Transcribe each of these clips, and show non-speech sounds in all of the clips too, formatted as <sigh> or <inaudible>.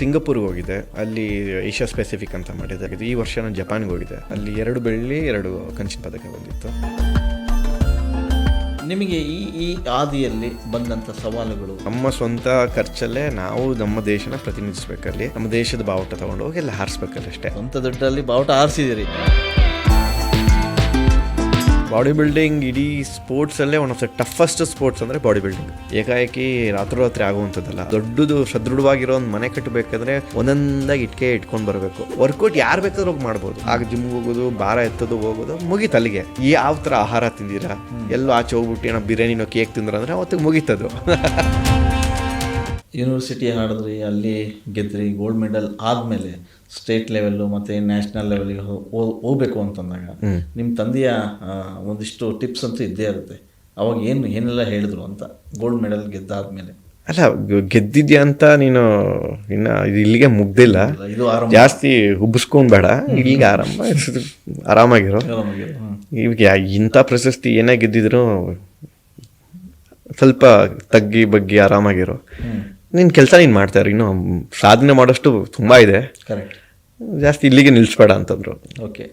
ಸಿಂಗಪುರ್ಗೆ ಹೋಗಿದೆ ಅಲ್ಲಿ Asia specific ಅಂತ ಮಾಡಿದ್ದಾಗಿದೆ ಈ ವರ್ಷ ನಾನು ಜಪಾನ್ಗೆ ಹೋಗಿದೆ ಅಲ್ಲಿ ಎರಡು ಬೆಳ್ಳಿ ಎರಡು ಕಂಚಿನ ಪದಕ ಬಂದಿತ್ತು. ನಿಮಗೆ ಈ ಈ ಹಾದಿಯಲ್ಲಿ ಬಂದಂಥ ಸವಾಲುಗಳು? ನಮ್ಮ ಸ್ವಂತ ಖರ್ಚಲ್ಲೇ ನಾವು ನಮ್ಮ ದೇಶನ ಪ್ರತಿನಿಧಿಸ್ಬೇಕಲ್ಲಿ. ನಮ್ಮ ದೇಶದ ಬಾವುಟ ತಗೊಂಡು ಹೋಗಿ ಎಲ್ಲ ಹಾರಿಸ್ಬೇಕಲ್ಲಿ ಅಷ್ಟೇ ಸ್ವಂತ ದೊಡ್ಡಲ್ಲಿ ಬಾವುಟ ಆರಿಸಿದಿರಿ ಬಾಡಿ ಬಿಲ್ಡಿಂಗ್ ಇಡೀ ಸ್ಪೋರ್ಟ್ಸಲ್ಲೇ one of the toughest sports ಅಂದರೆ ಬಾಡಿ ಬಿಲ್ಡಿಂಗ್ ಏಕಾಏಕಿ ರಾತ್ರೋರಾತ್ರಿ ಆಗುವಂಥದ್ದಲ್ಲ. ದೊಡ್ಡದು ಸದೃಢವಾಗಿರೋ ಒಂದು ಮನೆ ಕಟ್ಟಬೇಕಂದ್ರೆ ಒಂದೊಂದಾಗಿ ಇಟ್ಕೆ ಇಟ್ಕೊಂಡು ಬರಬೇಕು. ವರ್ಕೌಟ್ ಯಾರು ಬೇಕಾದ್ರೂ ಹೋಗಿ ಮಾಡ್ಬೋದು. ಆಗ ಜಿಮ್ಗೆ ಹೋಗೋದು ಭಾರ ಎತ್ತೋದು ಹೋಗೋದು ಮುಗೀತು ಅಲ್ಲಿಗೆ ಯಾವ ಥರ ಆಹಾರ ತಿಂದಿರಾ? ಎಲ್ಲೋ ಆಚೆ ಹೋಗ್ಬಿಟ್ಟು ಏನೋ ಬಿರಿಯಾನಿನೋ ಕೇಕ್ ತಿಂದ್ರ ಅಂದರೆ ಅವತ್ತಿಗೆ ಮುಗೀತದು. <laughs> ಯೂನಿವರ್ಸಿಟಿ ಆಡಿದ್ರಿ ಅಲ್ಲಿ ಗೆದ್ರಿ ಗೋಲ್ಡ್ ಮೆಡಲ್ ಆದಮೇಲೆ ಸ್ಟೇಟ್ ಲೆವೆಲ್ಲು ಮತ್ತು ನ್ಯಾಷನಲ್ ಲೆವೆಲ್ಗೆ ಹೋಗ್ಬೇಕು ಅಂತಂದಾಗ ನಿಮ್ಮ ತಂದೆಯ ಒಂದಿಷ್ಟು ಟಿಪ್ಸ್ ಅಂತೂ ಇದ್ದೇ ಇರುತ್ತೆ. ಅವಾಗ ಏನು ಏನೆಲ್ಲ ಹೇಳಿದ್ರು ಅಂತ ಗೋಲ್ಡ್ ಮೆಡಲ್ ಗೆದ್ದಾದ್ಮೇಲೆ. ಅಲ್ಲ ಗೆದ್ದಿದ್ಯಾ ಅಂತ ನೀನು ಇನ್ನ ಇದು ಇಲ್ಲಿಗೆ ಮುಗ್ದಿಲ್ಲ. ಜಾಸ್ತಿ ಹುಬ್ಬಿಸ್ಕೊಂಡ್ಬೇಡ ಇಲ್ಲಿಗೆ ಆರಾಮ ಆರಾಮಾಗಿರೋ. ಈಗ. ಇವಾಗ ಇಂಥ ಪ್ರಶಸ್ತಿ ಏನೇ ಗೆದ್ದಿದ್ರು ಸ್ವಲ್ಪ ತಗ್ಗಿ ಬಗ್ಗಿ ಆರಾಮಾಗಿರೋ. ನಿನ್ನ ಕೆಲಸ ನೀನು ಮಾಡ್ತಾ ಇರು. ಇನ್ನು ಸಾಧನೆ ಮಾಡೋಷ್ಟು ತುಂಬ ಇದೆ. ಕರೆಕ್ಟ್ ಜಾಸ್ತಿ ಇಲ್ಲಿಗೆ ನಿಲ್ಲಿಸ್ಬೇಡ ಅಂತಂದರು. ಓಕೆ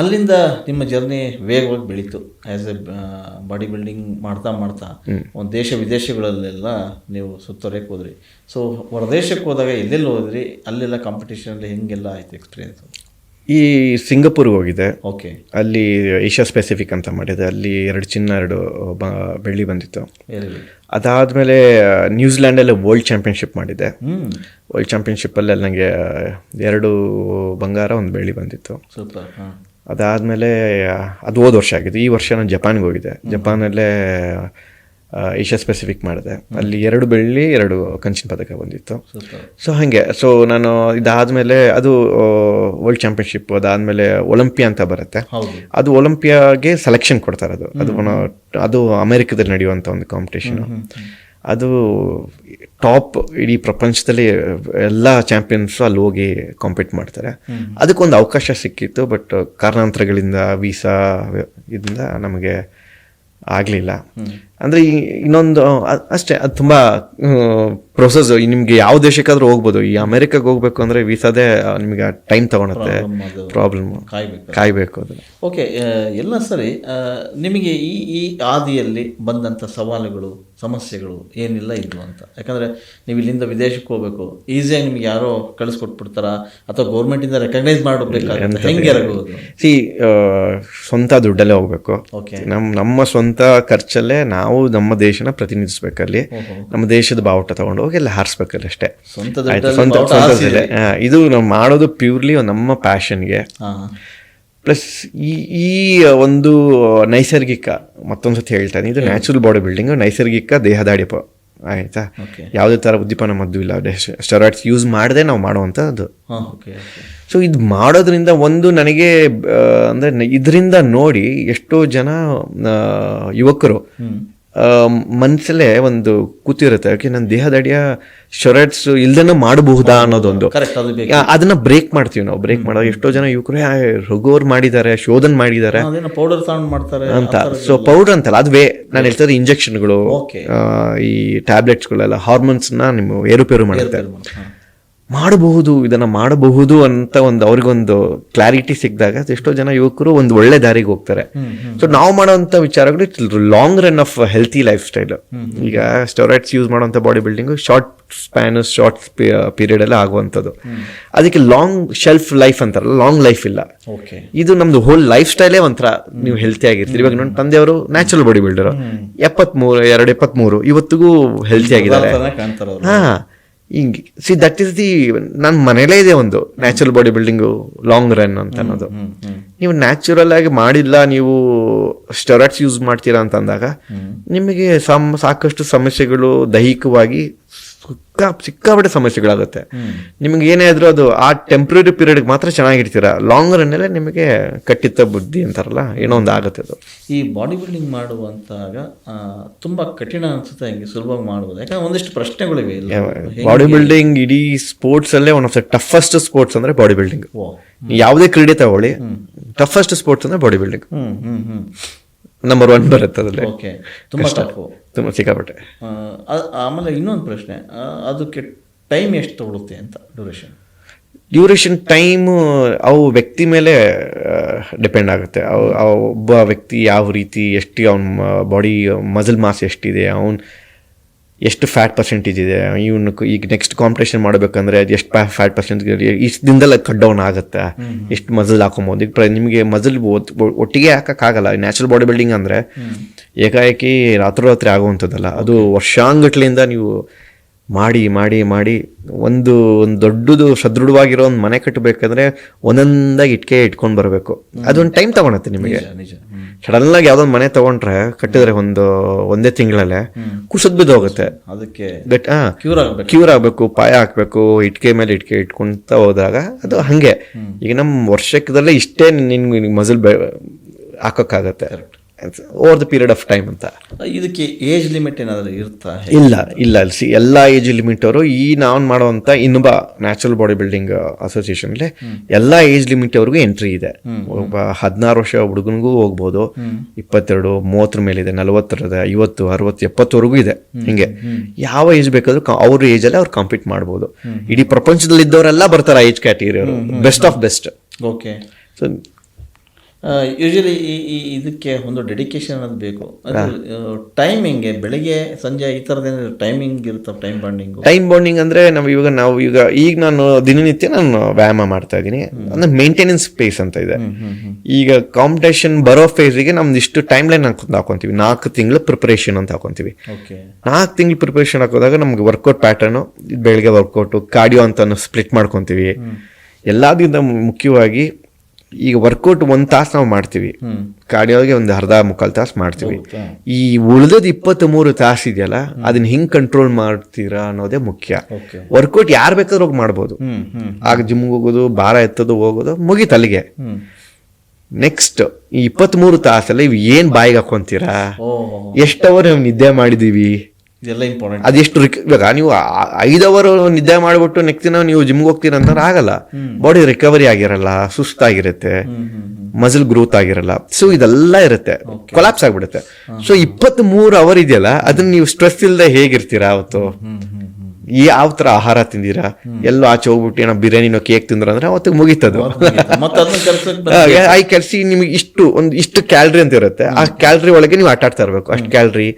ಅಲ್ಲಿಂದ ನಿಮ್ಮ ಜರ್ನಿ ವೇಗವಾಗಿ ಬೆಳೀತು. ಆ್ಯಸ್ ಎ ಬಾಡಿ ಬಿಲ್ಡಿಂಗ್ ಮಾಡ್ತಾ ಮಾಡ್ತಾ ಒಂದು ದೇಶ ವಿದೇಶಗಳಲ್ಲೆಲ್ಲ ನೀವು ಸುತ್ತೊರೆಯಕ್ಕೆ ಹೋದ್ರಿ. ಸೊ ಹೊರದೇಶಕ್ಕೆ ಹೋದಾಗ ಎಲ್ಲೆಲ್ಲಿ ಹೋದ್ರಿ? ಅಲ್ಲೆಲ್ಲ ಕಾಂಪಿಟೇಷನಲ್ಲಿ ಹೆಂಗೆಲ್ಲ ಆಯಿತು ಎಕ್ಸ್ಪೀರಿಯನ್ಸ್ ಈ ಸಿಂಗಾಪುರ್ಗೆ ಹೋಗಿದ್ದೆ. ಓಕೆ. ಅಲ್ಲಿ ಏಷ್ಯಾ ಸ್ಪೆಸಿಫಿಕ್ ಅಂತ ಮಾಡಿದೆ. ಅಲ್ಲಿ ಎರಡು ಚಿನ್ನ ಎರಡು ಬೆಳ್ಳಿ ಬಂದಿತ್ತು. ಅದಾದಮೇಲೆ ನ್ಯೂಜಿಲ್ಯಾಂಡಲ್ಲಿ ವರ್ಲ್ಡ್ ಚಾಂಪಿಯನ್ಶಿಪ್ ಮಾಡಿದ್ದೆ. ಹ್ಞೂ ವರ್ಲ್ಡ್ ಚಾಂಪಿಯನ್ಶಿಪ್ಪಲ್ಲಿ ನನಗೆ ಎರಡು ಬಂಗಾರ ಒಂದು ಬೆಳ್ಳಿ ಬಂದಿತ್ತು. ಅದಾದಮೇಲೆ ಅದು ಹೋದ ವರ್ಷ ಆಗಿದೆ ಈ ವರ್ಷ ನಾನು ಜಪಾನ್ಗೆ ಹೋಗಿದ್ದೆ. ಜಪಾನಲ್ಲೇ ಏಷ್ಯಾ ಸ್ಪೆಸಿಫಿಕ್ ಮಾಡಿದೆ. ಅಲ್ಲಿ ಎರಡು ಬೆಳ್ಳಿ ಎರಡು ಕಂಚಿನ ಪದಕ ಬಂದಿತ್ತು. ಸೊ ಹಾಗೆ. ಸೊ ನಾನು ಇದಾದಮೇಲೆ ಅದು ವರ್ಲ್ಡ್ ಚಾಂಪಿಯನ್ಶಿಪ್ ಅದಾದಮೇಲೆ ಒಲಿಂಪಿಯಾ ಅಂತ ಬರುತ್ತೆ. ಅದು ಒಲಂಪಿಯಾಗೆ ಸೆಲೆಕ್ಷನ್ ಕೊಡ್ತಾರೆ ಅದು. ಅದು ಅದು ಅಮೆರಿಕದಲ್ಲಿ ನಡೆಯುವಂಥ ಒಂದು ಕಾಂಪಿಟೇಷನ್ ಅದು ಟಾಪ್ ಇಡೀ ಪ್ರಪಂಚದಲ್ಲಿ ಎಲ್ಲ ಚಾಂಪಿಯನ್ಸು ಅಲ್ಲಿ ಹೋಗಿ ಕಾಂಪೀಟ್ ಮಾಡ್ತಾರೆ. ಅದಕ್ಕೊಂದು ಅವಕಾಶ ಸಿಕ್ಕಿತ್ತು ಬಟ್ ಕಾರಣಾಂತರಗಳಿಂದ ವೀಸಾ ಇದರಿಂದ ನಮಗೆ ಆಗಲಿಲ್ಲ. ಅಂದರೆ ಇನ್ನೊಂದು ಅಷ್ಟೇ ಅದು ತುಂಬ ಪ್ರೊಸೆಸ್ ನಿಮಗೆ ಯಾವ ದೇಶಕ್ಕಾದ್ರೂ ಹೋಗ್ಬೋದು. ಈ ಅಮೆರಿಕಾಗೆ ಹೋಗ್ಬೇಕು ಅಂದರೆ ವೀಸಾದೇ ನಿಮಗೆ ಟೈಮ್ ತಗೊಳುತ್ತೆ. ಪ್ರಾಬ್ಲಮ್ ಕಾಯ್ಬೇಕು. ಕಾಯಬೇಕು ಅದು. ಓಕೆ ಎಲ್ಲ ಸರಿ. ನಿಮಗೆ ಈ ಈ ಆದಿಯಲ್ಲಿ ಬಂದಂಥ ಸವಾಲುಗಳು ಸಮಸ್ಯೆಗಳು ಏನಿಲ್ಲ ಇದ್ವು ಅಂತ. ಯಾಕಂದರೆ ನೀವು ಇಲ್ಲಿಂದ ವಿದೇಶಕ್ಕೆ ಹೋಗ್ಬೇಕು. ಈಸಿಯಾಗಿ ನಿಮ್ಗೆ ಯಾರೋ ಕಳಿಸ್ಕೊಟ್ಬಿಡ್ತಾರಾ? ಅಥವಾ ಗೌರ್ಮೆಂಟಿಂದ ರೆಕಗ್ನೈಸ್ ಮಾಡಬೇಕಾಗುತ್ತೆ ಹೆಂಗೆ ಸಿ ಸ್ವಂತ ದುಡ್ಡಲ್ಲೇ ಹೋಗ್ಬೇಕು. ಓಕೆ. ನಮ್ಮ ನಮ್ಮ ಸ್ವಂತ ಖರ್ಚಲ್ಲೇ ನಾವು ನಮ್ಮ ದೇಶನ ಪ್ರತಿನಿಧಿಸ್ಬೇಕಲ್ಲಿ. ನಮ್ಮ ದೇಶದ ಬಾವುಟ ತಗೊಂಡು ಹೋಗಿ ಎಲ್ಲ ಹಾರಿಸ್ಬೇಕಲ್ಲಿ ಅಷ್ಟೇ. ಇದು. ನಾವು ಮಾಡೋದು ಪ್ಯೂರ್ಲಿ ನಮ್ಮ ಪ್ಯಾಷನ್ಗೆ. ಪ್ಲಸ್ ಈ ಈ ಒಂದು ನೈಸರ್ಗಿಕ ಮತ್ತೊಂದು ಸತಿ ಹೇಳ್ತಾನೆ ಇದು ನ್ಯಾಚುರಲ್ ಬಾಡಿ ಬಿಲ್ಡಿಂಗ್ ನೈಸರ್ಗಿಕ ದೇಹದಾಡಿಪ ಆಯ್ತಾ? ಯಾವುದೇ ಥರ ಉದ್ದೀಪನ ಮದ್ದು ಇಲ್ಲ ಸ್ಟೆರಾಯ್ಡ್ಸ್ ಯೂಸ್ ಮಾಡದೆ ನಾವು ಮಾಡುವಂಥದ್ದು ಸೊ ಇದು ಮಾಡೋದ್ರಿಂದ ಒಂದು ನನಗೆ ಅಂದ್ರೆ ಇದರಿಂದ ನೋಡಿ ಎಷ್ಟೋ ಜನ ಯುವಕರು ಆ, ಮನ್ಸಲ್ಲೇ ಒಂದು ಕೂತಿರುತ್ತೆ. ಯಾಕೆ ನನ್ನ ದೇಹದಡಿಯ ಶರ್ಟ್ಸ್ ಇಲ್ದೇನೆ ಮಾಡಬಹುದಾ ಅನ್ನೋದೊಂದು. ಅದನ್ನ ಬ್ರೇಕ್ ಮಾಡ್ತೀವಿ ನಾವು. ಬ್ರೇಕ್ ಮಾಡೋದು ಎಷ್ಟೋ ಜನ ಯುವಕರು "ಆ, ರಘುವರ್ ಮಾಡಿದ್ದಾರೆ ಶೋಧನ್ ಮಾಡಿದ್ದಾರೆ. ಪೌಡರ್ ಮಾಡ್ತಾರೆ ಅಂತ. ಸೊ ಪೌಡರ್ ಅಂತಲ್ಲ ಅದು ವೇ ನಾನು ಹೇಳ್ತಾರೆ ಇಂಜೆಕ್ಷನ್ಗಳು ಈ ಟ್ಯಾಬ್ಲೆಟ್ಸ್ಗಳೆಲ್ಲ ಹಾರ್ಮೋನ್ಸ್ನ ನಿಮ್ಮ ಏರುಪೇರು ಮಾಡುತ್ತೆ ಹಾಂ. ಮಾಡಬಹುದು ಇದನ್ನ ಮಾಡಬಹುದು ಅಂತ ಒಂದು ಅವ್ರಿಗೊಂದು ಕ್ಲಾರಿಟಿ ಸಿಕ್ಕಿದಾಗ ಎಷ್ಟೋ ಜನ ಯುವಕರು ಒಂದು ಒಳ್ಳೆ ದಾರಿಗೆ ಹೋಗ್ತಾರೆ. ಸೊ ನಾವು ಮಾಡುವಂತ ವಿಚಾರಗಳು long run of healthy lifestyle ಈಗ ಸ್ಟೆರಾಯ್ಡ್ಸ್ ಯೂಸ್ ಮಾಡುವಂತ body building short span short period ಎಲ್ಲ ಆಗುವಂಥದ್ದು. ಅದಕ್ಕೆ ಲಾಂಗ್ ಶೆಲ್ಫ್ ಲೈಫ್ ಅಂತಾರಲ್ಲ ಲಾಂಗ್ ಲೈಫ್ ಇಲ್ಲ. ಓಕೆ ಇದು ನಮ್ದು ಹೋಲ್ ಲೈಫ್ ಸ್ಟೈಲೇ ಒಂಥರ ನೀವು ಹೆಲ್ತಿ ಆಗಿರ್ತೀರಿ. ಇವಾಗ ನನ್ನ ತಂದೆಯವರು ನ್ಯಾಚುರಲ್ ಬಾಡಿ ಬಿಲ್ಡರ್ ಎಪ್ಪತ್ಮೂರು ಎರಡು ಎಪ್ಪತ್ಮೂರು ಇವತ್ತಿಗೂ ಹೆಲ್ತಿ ಆಗಿದ್ದಾರೆ. ಹಾ. ಹಿಂಗೆ ಸಿ ದಟ್ ಇಸ್ ದಿ ನನ್ನ ಮನೇಲೇ ಇದೆ ಒಂದು natural body building long run ಅಂತ ಅನ್ನೋದು. ನೀವು ನ್ಯಾಚುರಲ್ ಆಗಿ ಮಾಡಿಲ್ಲ ನೀವು ಸ್ಟೆರಾಯ್ಡ್ಸ್ ಯೂಸ್ ಮಾಡ್ತೀರಾ ಅಂತಂದಾಗ ನಿಮಗೆ ಸಮ್ ಸಾಕಷ್ಟು ಸಮಸ್ಯೆಗಳು ದೈಹಿಕವಾಗಿ ಸಿಕ್ಕಾ ಸಿಕ್ಕಾಪಟ್ಟೆ ಸಮಸ್ಯೆಗಳಾಗುತ್ತೆ. ನಿಮ್ಗೆ ಏನೇ ಇದ್ರೂ ಅದು ಆ ಟೆಂಪ್ರರಿ ಪೀರಿಯಡ್ ಮಾತ್ರ ಚೆನ್ನಾಗಿರ್ತೀರ ಲಾಂಗ್ ರನ್ನಲ್ಲೇ ನಿಮಗೆ ಕಟ್ಟಿತ್ತ ಬುದ್ಧಿ ಅಂತಾರಲ್ಲ ಏನೋ ಒಂದು ಆಗುತ್ತೆ ಅದು. ಈ ಬಾಡಿ ಬಿಲ್ಡಿಂಗ್ ಮಾಡುವಂತಾಗ ತುಂಬಾ ಕಠಿಣ ಅನ್ಸುತ್ತೆ ಹೆಂಗೆ ಸುಲಭವಾಗಿ ಮಾಡ್ಬೋದು ಯಾಕಂದ್ರೆ ಒಂದಿಷ್ಟು ಪ್ರಶ್ನೆಗಳಿವೆ ಬಾಡಿ ಬಿಲ್ಡಿಂಗ್ ಇಡೀ ಸ್ಪೋರ್ಟ್ಸ್ ಅಲ್ಲೇ one of the toughest sports ಅಂದ್ರೆ ಬಾಡಿ ಬಿಲ್ಡಿಂಗ್ ಯಾವುದೇ ಕ್ರೀಡೆ ತಗೊಳ್ಳಿ ಟಫೆಸ್ಟ್ ಸ್ಪೋರ್ಟ್ಸ್ ಅಂದ್ರೆ body building hmm hmm hmm. Number one ಬರುತ್ತೆ ಅದರಲ್ಲಿ. ಓಕೆ ತುಂಬಾ ಟಫು ತುಂಬ ಸಿಕ್ಕಾಪಟ್ಟೆ. ಆಮೇಲೆ ಇನ್ನೊಂದು ಪ್ರಶ್ನೆ ಅದಕ್ಕೆ ಟೈಮ್ ಎಷ್ಟು ತಗೊಳುತ್ತೆ ಅಂತ ಡ್ಯೂರೇಷನ್ ಡ್ಯೂರೇಷನ್ ಟೈಮು ಅವು ವ್ಯಕ್ತಿ ಮೇಲೆ ಡಿಪೆಂಡ್ ಆಗುತ್ತೆ. ಅವು ಒಬ್ಬ ವ್ಯಕ್ತಿ ಯಾವ ರೀತಿ ಎಷ್ಟು ಅವನ ಬಾಡಿ ಮಸಲ್ ಮಾಸ್ ಎಷ್ಟಿದೆ ಅವನು ಎಷ್ಟು ಫ್ಯಾಟ್ ಪರ್ಸೆಂಟೇಜ್ ಇದೆ? ಇವನು ಈಗ ನೆಕ್ಸ್ಟ್ ಕಾಂಪಿಟೇಷನ್ ಮಾಡಬೇಕಂದ್ರೆ ಅದು ಎಷ್ಟು ಫ್ಯಾಟ್ ಪರ್ಸೆಂಟೇಜ್ ಇಷ್ಟು ದಿನದಲ್ಲ ಕಟ್ ಡೌನ್ ಆಗುತ್ತೆ. ಎಷ್ಟು ಮಜಲ್ ಹಾಕೊಬೋದು. ಈಗ ನಿಮಗೆ ಮಜಲ್ ಒಟ್ಟಿಗೆ ಹಾಕೋಕ್ಕಾಗಲ್ಲ. ನ್ಯಾಚುರಲ್ ಬಾಡಿ ಬಿಲ್ಡಿಂಗ್ ಅಂದರೆ ಏಕಾಏಕಿ ರಾತ್ರೋರಾತ್ರಿ ಆಗುವಂಥದ್ದಲ್ಲ. ಅದು ವರ್ಷಾಂಗಟ್ಲಿಂದ ನೀವು ಮಾಡಿ ಮಾಡಿ ಮಾಡಿ ಒಂದು ಒಂದು ದೊಡ್ಡದು ಸದೃಢವಾಗಿರೋ ಒಂದು ಮನೆ ಕಟ್ಟಬೇಕಂದ್ರೆ ಒಂದೊಂದಾಗಿ ಇಟ್ಕೆ ಇಟ್ಕೊಂಡು ಬರಬೇಕು. ಅದೊಂದು ಟೈಮ್ ತಗೊಳತ್ತೆ ನಿಮಗೆ. ಆಗಿ ಯಾವ್ದೊಂದು ಮನೆ ತಗೊಂಡ್ರೆ ಕಟ್ಟಿದ್ರೆ ಒಂದು ಒಂದೇ ತಿಂಗಳಲ್ಲೇ ಕುಸದ್ ಬಿದ್ದು ಹೋಗುತ್ತೆ ಅದಕ್ಕೆ ಕ್ಯೂರ್ ಆಗಬೇಕು. ಪಾಯ ಹಾಕ್ಬೇಕು ಇಟ್ಕೆ ಮೇಲೆ ಇಟ್ಕೆ ಇಟ್ಕೊಂತ ಹೋದಾಗ ಅದು ಹಂಗೆ. ಈಗ ನಮ್ಮ ವರ್ಷಕ್ಕದಲ್ಲೇ ಇಷ್ಟೇ ನಿನ್ಗೆ ಮಸಲ್ ಬೆ ಹಾಕೋಕ್ಕಾಗತ್ತೆ. Over the period of time ಅಂತ. ಇದಕ್ಕೆ ಏಜ್ ಲಿಮಿಟ್ ಏನಾದರೂ ಇರ್ತಾ ಇಲ್ಲ ಇಲ್ಲ ಸಿ ಎಲ್ಲ ಏಜ್ ಲಿಮಿಟ್ ಅವರು ಈ ನಾವು ಮಾಡುವಂಥ ಇನ್ನೊಬ್ಬ ನ್ಯಾಚುರಲ್ ಬಾಡಿ ಬಿಲ್ಡಿಂಗ್ ಅಸೋಸಿಯೇಷನ್ ಅಲ್ಲಿ ಎಲ್ಲ ಏಜ್ ಲಿಮಿಟ್ ಅವ್ರಿಗೂ ಎಂಟ್ರಿ ಇದೆ. ಒಬ್ಬ ಹದಿನಾರು ವರ್ಷ ಹುಡುಗನಿಗೂ ಹೋಗ್ಬೋದು. ಇಪ್ಪತ್ತೆರಡು ಮೂವತ್ತರ ಮೇಲಿದೆ ನಲವತ್ತರದ ಐವತ್ತು ಅರವತ್ತು ಎಪ್ಪತ್ತವರೆಗೂ ಇದೆ. ಹಿಂಗೆ. ಯಾವ ಏಜ್ ಬೇಕಾದ್ರೂ ಅವ್ರ ಏಜಲ್ಲೇ ಅಲ್ಲಿ ಅವ್ರು ಕಾಂಪೀಟ್ ಮಾಡ್ಬೋದು. ಇಡೀ ಪ್ರಪಂಚದಲ್ಲಿ ಇದ್ದವರೆಲ್ಲ ಬರ್ತಾರೆ ಏಜ್ ಕ್ಯಾಟಗರಿ ಅವರು. Best of best okay so usually ಈ ಈ ಇದಕ್ಕೆ ಒಂದು ಡೆಡಿಕೇಶನ್ ಅನ್ನೋದು ಬೇಕು. ಅದು ಟೈಮಿಂಗ್ ಬೆಳಿಗ್ಗೆ ಸಂಜೆ ಈ ಥರದ್ದೇನಾದ್ರು ಟೈಮಿಂಗ್ ಇರುತ್ತೆ ಟೈಮ್ ಬಾಂಡಿಂಗ್ ಟೈಮ್ ಬಾಂಡಿಂಗ್ ಅಂದ್ರೆ ನಾವು ಇವಾಗ ನಾವು ಈಗ ಈಗ ನಾನು ದಿನನಿತ್ಯ ನಾನು ವ್ಯಾಯಾಮ ಮಾಡ್ತಾ ಇದ್ದೀನಿ. ಅಂದ್ರೆ ಮೇಂಟೆನೆನ್ಸ್ ಫೇಸ್ ಅಂತ ಇದೆ. ಈಗ ಕಾಂಪಿಟೇಷನ್ ಬರೋ ಫೇಸಿಗೆ ನಮ್ದು ಇಷ್ಟು ಟೈಮ್ ಲೈನ್ ಹಾಕೊಂತೀವಿ. ನಾಲ್ಕು ತಿಂಗಳು ಪ್ರಿಪರೇಷನ್ ಅಂತ ಹಾಕೊಂತೀವಿ. ಓಕೆ ನಾಲ್ಕು ತಿಂಗಳು ಪ್ರಿಪರೇಷನ್ ಹಾಕೋದಾಗ ನಮ್ಗೆ ವರ್ಕೌಟ್ ಪ್ಯಾಟರ್ನು ಬೆಳಗ್ಗೆ ವರ್ಕೌಟು ಕಾರ್ಡಿಯೋ ಅಂತ ಸ್ಪ್ಲಿಟ್ ಮಾಡ್ಕೊತೀವಿ. ಎಲ್ಲದಕ್ಕಿಂತ ಮುಖ್ಯವಾಗಿ ಈಗ ವರ್ಕೌಟ್ ಒಂದು ತಾಸು ನಾವು ಮಾಡ್ತೀವಿ. ಕಾರ್ಡಿಯೋಗೆ ಒಂದು ಅರ್ಧ ಮುಕ್ಕಾಲು ತಾಸು ಮಾಡ್ತೀವಿ. ಈ ಉಳಿದದ ಇಪ್ಪತ್ತ್ ಮೂರು ತಾಸು ಇದೆಯಲ್ಲ ಅದನ್ನ ಹಿಂಗ್ ಕಂಟ್ರೋಲ್ ಮಾಡ್ತೀರಾ ಅನ್ನೋದೇ ಮುಖ್ಯ. ವರ್ಕೌಟ್ ಯಾರು ಬೇಕಾದ್ರೂ ಹೋಗಿ ಮಾಡ್ಬೋದು. ಆಗ ಜಿಮ್ಗೆ ಹೋಗೋದು ಭಾರ ಎತ್ತೋದು ಹೋಗೋದು ಮುಗೀತು ಅಲ್ಲಿಗೆ. ನೆಕ್ಸ್ಟ್ ಈ ಇಪ್ಪತ್ತ್ಮೂರು ತಾಸಲ್ಲ ಇವ್ ಏನ್ ಬಾಯಿಗೆ ಹಾಕೊಂತೀರಾ? ಎಷ್ಟು ಅವರ್ ನಾವು ನಿದ್ದೆ ಮಾಡಿದೀವಿ? ಇದೆಲ್ಲ ಇಂಪಾರ್ಟೆಂಟ್ ಅದೆಷ್ಟು ರಿಕ್ ಇವಾಗ ನೀವು ಐದು ಅವರ್ ನಿದ್ದೆ ಮಾಡಿಬಿಟ್ಟು ನೆಕ್ಸ್ಟ್ ದಿನ ನೀವು ಜಿಮ್ಗೆ ಹೋಗ್ತೀರಾ ಅಂತಂದ್ರೆ ಆಗಲ್ಲ. ಬಾಡಿ ರಿಕವರಿ ಆಗಿರಲ್ಲ ಸುಸ್ತಾಗಿರುತ್ತೆ ಮಸಲ್ ಗ್ರೋತ್ ಆಗಿರಲ್ಲ. ಸೊ ಇದೆಲ್ಲ ಇರುತ್ತೆ. ಕೊಲಾಪ್ಸ್ ಆಗ್ಬಿಡುತ್ತೆ. ಸೊ ಇಪ್ಪತ್ತ್ ಮೂರು ಅವರ್ ಇದೆಯಲ್ಲ ಅದನ್ನ ನೀವು ಸ್ಟ್ರೆಸ್ ಇಲ್ಲದೆ ಹೇಗಿರ್ತೀರಾ ಅವತ್ತು? ಯಾವ ತರ ಆಹಾರ ತಿಂದಿರಾ? ಎಲ್ಲೋ ಆಚೆ ಹೋಗ್ಬಿಟ್ಟು ಏನೋ ಬಿರಿಯಾನಿನೋ ಕೇಕ್ ತಿಂದ್ರ ಅಂದ್ರೆ ಅವತ್ತು ಮುಗೀತದು ಈ ಕೆಲ್ಸ ನಿಮಗೆ ಇಷ್ಟು ಒಂದು ಇಷ್ಟು ಕ್ಯಾಲ್ರಿ ಅಂತ ಇರುತ್ತೆ. ಆ ಕ್ಯಾಲ್ರಿ ಒಳಗೆ ನೀವು ಆಟ ಆಡ್ತಾ ಇರ್ಬೇಕು. ಅಷ್ಟು ಕ್ಯಾಲ್ರಿ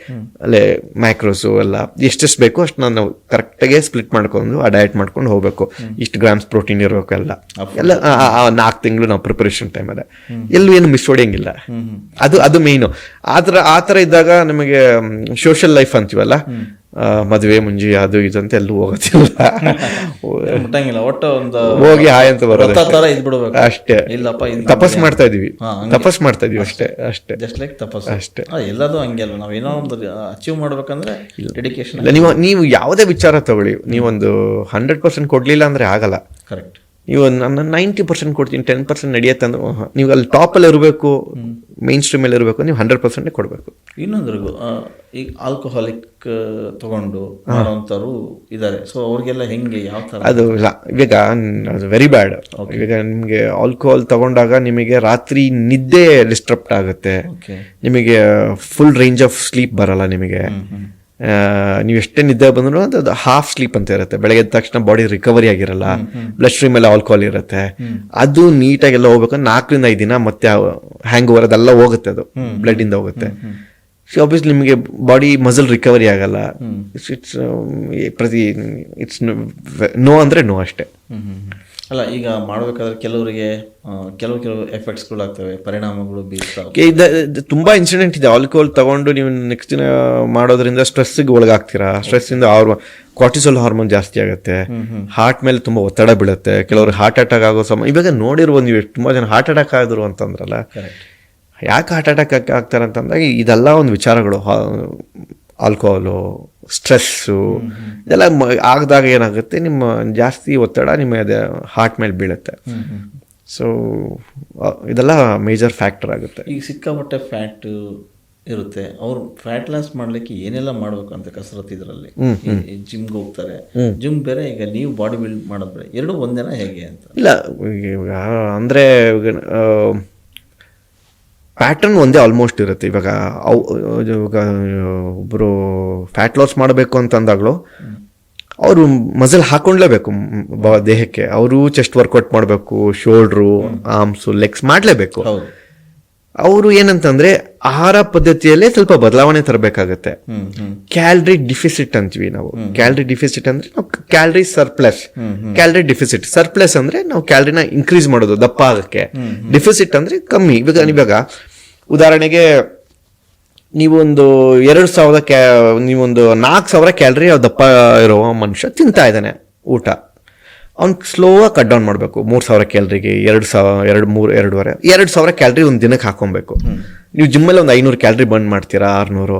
ಅಲ್ಲೇ ಮ್ಯಾಕ್ರೋಸು ಎಲ್ಲ ಎಷ್ಟೆಷ್ಟು ಬೇಕು ಅಷ್ಟು ನಾನು ಕರೆಕ್ಟಾಗಿ ಸ್ಪ್ಲಿಟ್ ಮಾಡ್ಕೊಂಡು ಆ ಡಯಟ್ ಮಾಡ್ಕೊಂಡು ಹೋಗ್ಬೇಕು. ಇಷ್ಟು ಗ್ರಾಮ್ಸ್ ಪ್ರೋಟೀನ್ ಇರಬೇಕು ಎಲ್ಲ ಎಲ್ಲ ನಾಲ್ಕು ತಿಂಗಳು ನಾವು ಪ್ರಿಪರೇಷನ್ ಟೈಮ್ ಅದ. ಎಲ್ಲೂ ಏನು ಮಿಸ್ ಹೊಡೆಯಂಗಿಲ್ಲ. ಅದು ಅದು ಮೇಯ್ನು ಆತರ ಆ ಥರ ಇದ್ದಾಗ ನಮಗೆ ಸೋಷಿಯಲ್ ಲೈಫ್ ಅಂತೀವಲ್ಲ? ಮದುವೆ ಮುಂಜಿ ಅದು ಇದು ಅಂತ ಎಲ್ಲೂ ಹೋಗೋದಿಲ್ಲ. ಮುಟ್ಟಂಗಿಲ್ಲ. ಒಟ್ಟು ಒಂದು ಹೋಗಿ ಹಾಯ್ ಅಂತ ಬರೋದು ವ್ರತ ತರ ಇದ್ ಬಿಡ್ಬೇಕು ಅಷ್ಟೇ. ಇಲ್ಲಪ್ಪ ತಪಸ್ ಮಾಡ್ತಾ ಇದೀವಿ. ತಪಸ್ ಮಾಡ್ತಾ ಇದೀವಿ ಅಷ್ಟೇ. ಅಷ್ಟೇ ಜಸ್ಟ್ ಲೈಕ್ ತಪಸ್ಸು. ಅಷ್ಟೇ. ಎಲ್ಲದೂ ಹಂಗೆ ಅಲ್ಲ. ನಾವು ಏನೋ ಒಂದು ಅಚೀವ್ ಮಾಡ್ಬೇಕಂದ್ರೆ ಡೆಡಿಕೇಶನ್ ಇಲ್ಲ ನೀವು ನೀವು ಯಾವುದೇ ವಿಚಾರ ತಗೊಳ್ಳಿ. ನೀವೊಂದು ಹಂಡ್ರೆಡ್ ಪರ್ಸೆಂಟ್ ಕೊಡ್ಲಿಲ್ಲ ಅಂದ್ರೆ ಆಗಲ್ಲ. ಕರೆಕ್ಟ್ ನೀವು ನಾನು ನೈಂಟಿ ಪರ್ಸೆಂಟ್ ಕೊಡ್ತೀನಿ ಟೆನ್ ಪರ್ಸೆಂಟ್ ನಡೆಯುತ್ತೆ ಅಂದ್ರೆ ನೀವು ಅಲ್ಲಿ ಟಾಪಲ್ಲಿ ಇರಬೇಕು. ಮೈನ್ ಮೇಲೆ ಇರಬೇಕು ನೀವು ಹಂಡ್ರೆಡ್ ಪರ್ಸೆಂಟ್ ಕೊಡಬೇಕು. ಇನ್ನೊಂದ್ರಿಗೂ ಈಗ ಆಲ್ಕೋಹಾಲಿಕ್ ತಗೊಂಡು ಮಾಡೋಂಥವ್ರು ಇದ್ದಾರೆ ಸೊ ಅವ್ರಿಗೆಲ್ಲ ಹೆಂಗೆ ಯಾವ ಥರ? ಅದು ಇಲ್ಲ. ಇವಾಗ ಅದು ವೆರಿ ಬ್ಯಾಡ್ ಇವಾಗ ನಿಮಗೆ ಆಲ್ಕೋಹಾಲ್ ತಗೊಂಡಾಗ ನಿಮಗೆ ರಾತ್ರಿ ನಿದ್ದೆ ಡಿಸ್ಟರ್ಬ್ ಆಗುತ್ತೆ. ನಿಮಗೆ ಫುಲ್ ರೇಂಜ್ ಆಫ್ ಸ್ಲೀಪ್ ಬರಲ್ಲ ನಿಮಗೆ. ನೀವು ಎಷ್ಟೇ ನಿದ್ದೆ ಬಂದ್ರು ಅದು ಹಾಫ್ ಸ್ಲೀಪ್ ಅಂತ ಇರುತ್ತೆ. ಬೆಳಗ್ಗೆ ಎದ್ದ ತಕ್ಷಣ ಬಾಡಿ ರಿಕವರಿ ಆಗಿರಲ್ಲ. ಬ್ಲಡ್ ಸ್ಟ್ರೀಮ್ ಎಲ್ಲ ಆಲ್ಕೋಹಾಲ್ ಇರುತ್ತೆ. ಅದು ನೀಟಾಗೆಲ್ಲ ಹೋಗ್ಬೇಕು. ನಾಲ್ಕರಿಂದ ಐದು ದಿನ ಮತ್ತೆ ಹ್ಯಾಂಗ್ ಓವರ್ ಅದೆಲ್ಲ ಹೋಗುತ್ತೆ ಅದು. ಬ್ಲಡ್ ಇಂದ ಹೋಗುತ್ತೆ. ಸೊ ಆಬ್ವಿಯಸ್ಲಿ ನಿಮಗೆ ಬಾಡಿ ಮಸಲ್ ರಿಕವರಿ ಆಗಲ್ಲ. ಇಟ್ಸ್ ಇಟ್ಸ್ ಪ್ರತಿ ಇಟ್ಸ್ ನೋ ಅಂದ್ರೆ ನೋ ಅಷ್ಟೇ. ಅಲ್ಲ ಈಗ ಮಾಡಬೇಕಾದ್ರೆ ಕೆಲವರಿಗೆ ಕೆಲವು ಕೆಲವು ಎಫೆಕ್ಟ್ಸ್ಗಳು ಆಗ್ತವೆ ಪರಿಣಾಮಗಳು ಇದು ತುಂಬಾ ಇನ್ಸಿಡೆಂಟ್ ಇದೆ. ಆಲ್ಕೋಹಾಲ್ ತಗೊಂಡು ನೀವು ನೆಕ್ಸ್ಟ್ ದಿನ ಮಾಡೋದ್ರಿಂದ ಸ್ಟ್ರೆಸ್ಗೆ ಒಳಗಾಗ್ತೀರಾ? ಸ್ಟ್ರೆಸ್ ಇಂದ ಅವ್ರ ಕಾರ್ಟಿಸೋಲ್ ಹಾರ್ಮೋನ್ ಜಾಸ್ತಿ ಆಗುತ್ತೆ. ಹಾರ್ಟ್ ಮೇಲೆ ತುಂಬಾ ಒತ್ತಡ ಬೀಳುತ್ತೆ. ಕೆಲವರು ಹಾರ್ಟ್ ಅಟ್ಯಾಕ್ ಆಗೋ ಸಮ ಇವಾಗ ನೋಡಿರ್ಬೋದು ನೀವು ಎಷ್ಟು ತುಂಬಾ ಜನ ಹಾರ್ಟ್ ಅಟ್ಯಾಕ್ ಆದ್ರು ಅಂತಂದ್ರಲ್ಲ ಯಾಕೆ ಹಾರ್ಟ್ ಅಟ್ಯಾಕ್ ಆಗ್ತಾರೆ ಅಂತಂದಾಗ ಇದೆಲ್ಲ ಒಂದು ವಿಚಾರಗಳು. ಆಲ್ಕೋಹಾಲು ಸ್ಟ್ರೆಸ್ಸು ಇದೆಲ್ಲ ಆಗದಾಗ ಏನಾಗುತ್ತೆ ನಿಮ್ಮ ಜಾಸ್ತಿ ಒತ್ತಡ ನಿಮ್ಮ ಹಾರ್ಟ್ ಮೇಲೆ ಬೀಳುತ್ತೆ. ಸೊ ಇದೆಲ್ಲ ಮೇಜರ್ ಫ್ಯಾಕ್ಟರ್ ಆಗುತ್ತೆ. ಈಗ ಸಿಕ್ಕಾಪಟ್ಟೆ ಫ್ಯಾಟ್ ಇರುತ್ತೆ. ಅವ್ರು ಫ್ಯಾಟ್ ಲಾಸ್ ಮಾಡ್ಲಿಕ್ಕೆ ಏನೆಲ್ಲ ಮಾಡ್ಬೇಕು ಅಂತ ಕಸರತ್ ಇದರಲ್ಲಿ? ಜಿಮ್ಗೆ ಹೋಗ್ತಾರೆ. ಜಿಮ್ ಬೇರೆ ಈಗ ನೀವು ಬಾಡಿ ಬಿಲ್ಡ್ ಮಾಡೋದು ಬೇರೆ ಎರಡು ಒಂದೇನ ಹೇಗೆ ಅಂತ? ಇಲ್ಲ ಇವಾಗ ಅಂದರೆ ಪ್ಯಾಟರ್ನ್ ಒಂದೇ ಆಲ್ಮೋಸ್ಟ್ ಇರುತ್ತೆ. ಇವಾಗ ಅವು ಇವಾಗ ಒಬ್ಬರು ಫ್ಯಾಟ್ ಲಾಸ್ ಮಾಡಬೇಕು ಅಂತಂದಾಗಲೂ ಅವರು ಮಸಲ್ ಹಾಕೊಂಡ್ಲೇಬೇಕು ದೇಹಕ್ಕೆ. ಅವರು ಚೆಸ್ಟ್ ವರ್ಕೌಟ್ ಮಾಡಬೇಕು ಶೋಲ್ಡ್ರು ಆರ್ಮ್ಸು ಲೆಗ್ಸ್ ಮಾಡಲೇಬೇಕು. ಅವರು ಏನಂತಂದ್ರೆ ಆಹಾರ ಪದ್ಧತಿಯಲ್ಲೇ ಸ್ವಲ್ಪ ಬದಲಾವಣೆ ತರಬೇಕಾಗತ್ತೆ. ಹ್ಮ್ ಡಿಫಿಸಿಟ್ ಅಂತೀವಿ ನಾವು. ಕ್ಯಾಲ್ರಿ ಡಿಫಿಸಿಟ್ ಅಂದ್ರೆ ನಾವು calorie surplus calorie deficit surplus ಅಂದ್ರೆ ನಾವು ಕ್ಯಾಲ್ರಿನ ಇನ್ಕ್ರೀಸ್ ಮಾಡೋದು ದಪ್ಪ ಆಗಕ್ಕೆ. ಡಿಫಿಸಿಟ್ ಅಂದ್ರೆ ಕಮ್ಮಿ. ಇವಾಗ ಇವಾಗ ಉದಾಹರಣೆಗೆ ನೀವೊಂದು ಎರಡು ಸಾವಿರದ ಕ್ಯಾ ನೀವೊಂದು ನಾಲ್ಕು ಸಾವಿರ ಕ್ಯಾಲರಿ ದಪ್ಪ ಇರೋ ಮನುಷ್ಯ ತಿಂತಾ ಇದ್ದಾನೆ ಊಟ. ಅವ್ನು ಸ್ಲೋವಾಗಿ ಕಟ್ ಡೌನ್ ಮಾಡಬೇಕು. ಮೂರು ಸಾವಿರ ಕ್ಯಾಲ್ರಿಗೆ ಎರಡು ಸಾವಿರ ಎರಡು ಮೂರು ಎರಡೂವರೆ ಎರಡು ಸಾವಿರ ಕ್ಯಾಲ್ರಿ ಒಂದು ದಿನಕ್ಕೆ ಹಾಕೊಬೇಕು. ನೀವು ಜಿಮ್ಮಲ್ಲಿ ಒಂದು ಐನೂರು ಕ್ಯಾಲ್ರಿ ಬರ್ನ್ ಮಾಡ್ತೀರಾ ಆರುನೂರು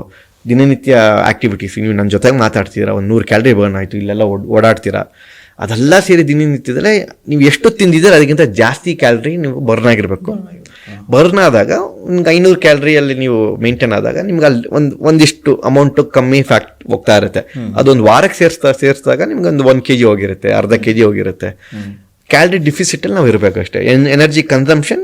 ದಿನನಿತ್ಯ ಆಕ್ಟಿವಿಟೀಸ್ ನೀವು ನನ್ನ ಜೊತೆಗೆ ಮಾತಾಡ್ತೀರಾ ಒಂದು ನೂರು ಕ್ಯಾಲ್ರಿ ಬರ್ನ್ ಆಯಿತು ಇಲ್ಲೆಲ್ಲ ಓಡ್ ಓಡಾಡ್ತೀರಾ ಅದೆಲ್ಲ ಸೇರಿ ದಿನನಿತ್ಯದಲ್ಲೇ ನೀವು ಎಷ್ಟು ತಿಂದಿದ್ದೀರ ಅದಕ್ಕಿಂತ ಜಾಸ್ತಿ ಕ್ಯಾಲ್ರಿ ನೀವು ಬರ್ನ್ ಆಗಿರಬೇಕು. ಬರ್ನ್ ಆದಾಗ ನಿಮ್ಗೆ ಐನೂರು ಕ್ಯಾಲ್ರಿಯಲ್ಲಿ ನೀವು ಮೇಂಟೈನ್ ಆದಾಗ ನಿಮ್ಗೆ ಅಲ್ಲಿ ಒಂದು ಒಂದಿಷ್ಟು ಅಮೌಂಟ್ ಕಮ್ಮಿ ಫ್ಯಾಕ್ಟ್ ಹೋಗ್ತಾ ಇರುತ್ತೆ. ಅದೊಂದು ವಾರಕ್ಕೆ ಸೇರಿಸ್ತಾ ಸೇರಿಸಿದಾಗ ನಿಮ್ಗೆ ಒಂದು ಒನ್ ಕೆ ಜಿ ಹೋಗಿರುತ್ತೆ ಅರ್ಧ ಕೆ ಜಿ ಹೋಗಿರುತ್ತೆ ಕ್ಯಾಲ್ರಿ ಡಿಫಿಸಿಟಲ್ಲಿ ನಾವು ಇರಬೇಕು ಅಷ್ಟೇ. Energy consumption